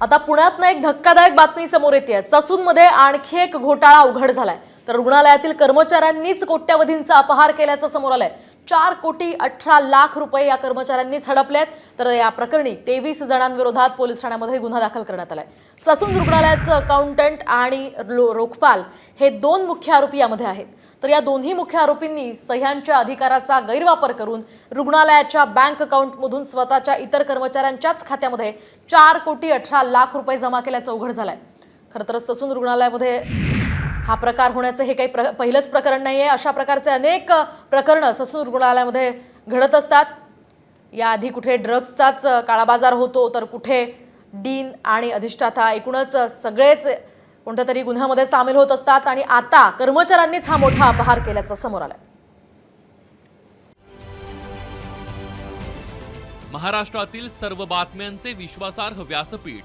आता पुण्यातनं एक धक्कादायक बातमी समोर येते ससूनमध्ये आणखी एक घोटाळा उघड झालाय. तर रुग्णालयातील कर्मचाऱ्यांनीच कोट्यवधींचा अपहार केल्याचं समोर आलंय. चार कोटी अठरा लाख रुपये या कर्मचाऱ्यांनीच हडपलेत. तर या प्रकरणी तेवीस जणांविरोधात पोलीस ठाण्यामध्ये गुन्हा दाखल करण्यात आलाय. ससून रुग्णालयाचं अकाउंटंट आणि लो- रोखपाल हे दोन मुख्य आरोपी यामध्ये आहेत. तर या दोन्ही मुख्य आरोपींनी सह्यांच्या अधिकाराचा गैरवापर करून रुग्णालयाच्या बँक अकाउंटमधून स्वतःच्या इतर कर्मचाऱ्यांच्याच खात्यामध्ये चार कोटी अठरा लाख रुपये जमा केल्याचं उघड झालंय. खरं तर ससून रुग्णालयामध्ये हा प्रकार होण्याचं हे काही प्र पहिलंच प्रकरण नाही आहे अशा प्रकारचे अनेक प्रकरणं ससून रुग्णालयामध्ये घडत असतात. याआधी कुठे ड्रग्सचाच काळाबाजार होतो तर कुठे डीन आणि अधिष्ठाता एकूणच सगळेच कोणत्या तरी गुन्ह्यामध्ये सामील होत असतात आणि आता कर्मचाऱ्यांनीच हा मोठा अपहार केल्याचं समोर आलंय. महाराष्ट्रातील सर्व बातम्यांचे विश्वासार्ह व्यासपीठ.